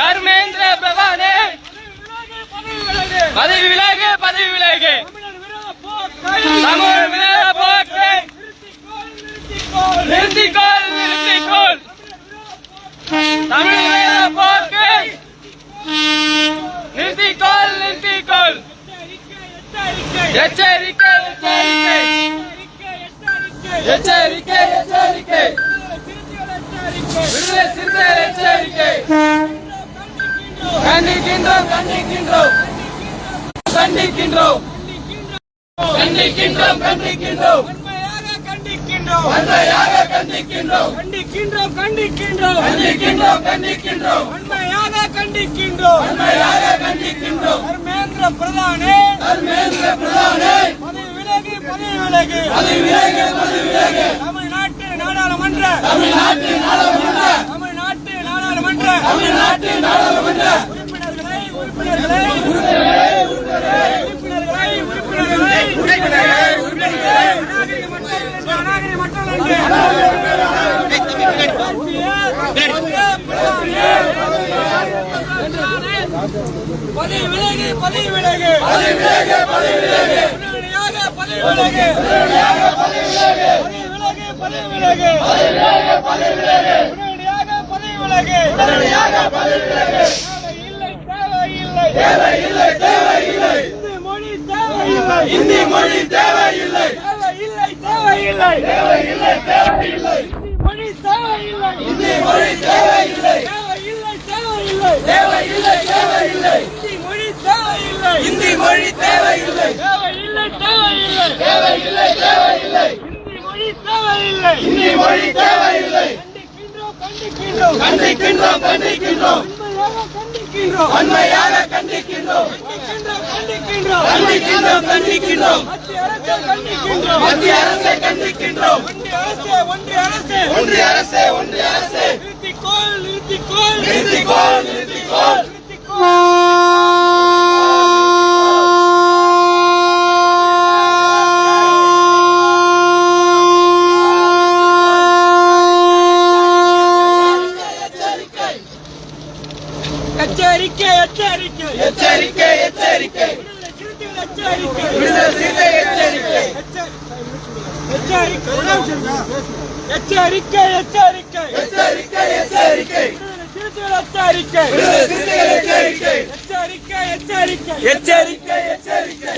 தர்மேந்திர பிரதானே பதவி விலகு பதவி விலகு தமிழ் விரோத போக்கை நிறுத்திக்கொள் நிறுத்திக்கொள் தமிழ் விரோத போக்கை நிறுத்திக்கொள் நிறுத்திக்கொள் எச்சரிக்கை எச்சரிக்கை எச்சரிக்கை எச்சரிக்கை விடுதலை சிறுத்தைகள் எச்சரிக்கை கண்டிக்கின்றோம் கண்டிக்கின்றோம். கண்டிக்கின்றோம். கண்டிக்கின்றோம் கண்டிக்கின்றோம். வன்மையாக கண்டிக்கின்றோம். கண்டிக்கின்றோம் கண்டிக்கின்றோம். கண்டிக்கின்றோம் கண்டிக்கின்றோம். வன்மையாக கண்டிக்கின்றோம். வன்மையாக கண்டிக்கின்றோம். தர்மேந்திர பிரதானே. தர்மேந்திர பிரதானே. பதவி விலகு பதவி விலகு. அது விலகு அது விலகு. தமிழ்நாட்டு நாடாளுமன்ற. தமிழ்நாட்டு பதவி விலகு பதவி விலகு பதவி விலகு பதவி விலகு பதவி விலகு பதவி விலகு பதவி விலகு உடனடியாக பதவி விலகு. உடனடியாக பதவி விலகு தேவையில்லை. தேவையில்லை தேவையில்லை தேவையில்லை இந்தி மொழி தேவையில்லை. இந்தி மொழி தேவையில்லை தேவையில்லை. தேவையில்லை. தேவையில்லை தேவையில்லை. இந்தி மொழி தேவையில்லை. இந்தி மொழி தேவையில்லை தேவையில்லை. தேவையில்லை. இந்தி மொழி தேவையில்லை தேவையில்லை. தேவையில்லை இந்தி மொழி தேவையில்லை. கண்டிக்கின்றோம் கண்டிக்கின்றோம். கண்டிக்கின்றோம் கண்டிக்கின்றோம். கண்டிக்கின்றோம். மத்திய அரசை கண்டிக்கின்றோம். ஒன்றிய அரசே ஒன்றிய அரசே. ஒன்றிய அரசே ஒன்றிய அரசே. நிறுத்திக்கோள் நிறுத்திக்கோள் நிறுத்திக்கோள் நிறுத்திக்கோள் எச்சரிக்கை எச்சரிக்கை. எச்சரிக்கை எச்சரிக்கை. விடுதலை சிறுத்தை எச்சரிக்கை எச்சரிக்கை. எச்சரிக்கை எச்சரிக்கை எச்சரிக்கை எச்சரிக்கை எச்சரிக்கை எச்சரிக்கை எச்சரிக்கை எச்சரிக்கை எச்சரிக்கை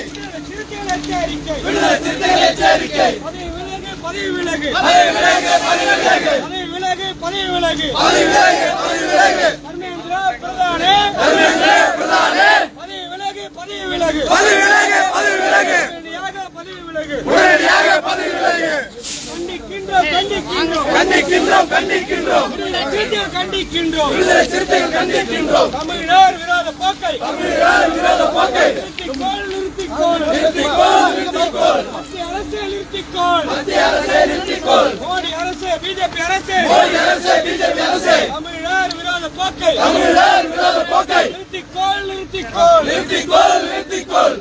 எச்சரிக்கை பதவி விலகு பதவி விலகு பதவி விலகு பதவி விலகு பதவி விலகு பதவி விலகு பதவி விலகு தர்மேந்திர பிரதானே தர்மேந்திர பிரதானே பதவி விலகு பதவி விலகு பதவி விலகு விலகு. உடனடியாக பதவி விலகு. கண்டிக்கின்றோம் கண்டிக்கின்றோம். கண்டிக்கின்றோம் விடுதலை சிறுத்தைகள் கண்டிக்கின்றோம். தமிழர் விரோத போக்கை. தமிழர் விரோத போக்கை நிறுத்திக்கோள் நிறுத்திக்கோள் நிறுத்திக்கோள் மத்திய அரசே நிறுத்திக்கோள். மத்திய நிறுத்திக்கோள் மோடி பிஜேபி மோடி பிஜேபி தமிழர் விரோத போக்கை தமிழர் விரோத போக்கை. நிறுத்திக்கோள் நிறுத்திக்கோள். நிறுத்திக்கோள் நிறுத்திக்கோள்.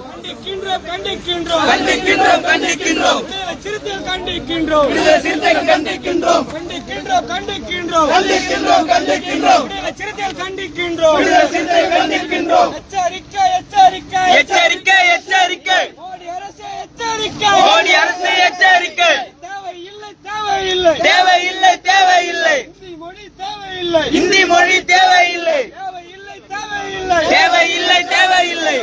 கண்டிக்கின்றோம். கண்டிக்கின்றோம் கண்டிக்கின்றோம். சிறுத்தை கண்டிக்கின்றோம். விடுதலை சிறுத்தை கண்டிக்கின்றோம். கண்டிக்கின்றோம் கண்டிக்கின்றோம். கண்டிக்கின்றோம் கண்டிக்கின்றோம். விடுதலை சிறுத்தை கண்டிக்கின்றோம். விடுதலை சிறுத்தை கண்டிக்கின்றோம். எச்சரிக்கை எச்சரிக்கை. எச்சரிக்கை எச்சரிக்கை. மோடி அரசு எச்சரிக்கை. மோடி அரசு எச்சரிக்கை. தேவையில்லை தேவையில்லை. தேவையில்லை தேவையில்லை. இந்தி மொழி தேவையில்லை. இந்தி மொழி தேவையில்லை. தேவையில்லை தேவையில்லை. தேவையில்லை தேவையில்லை.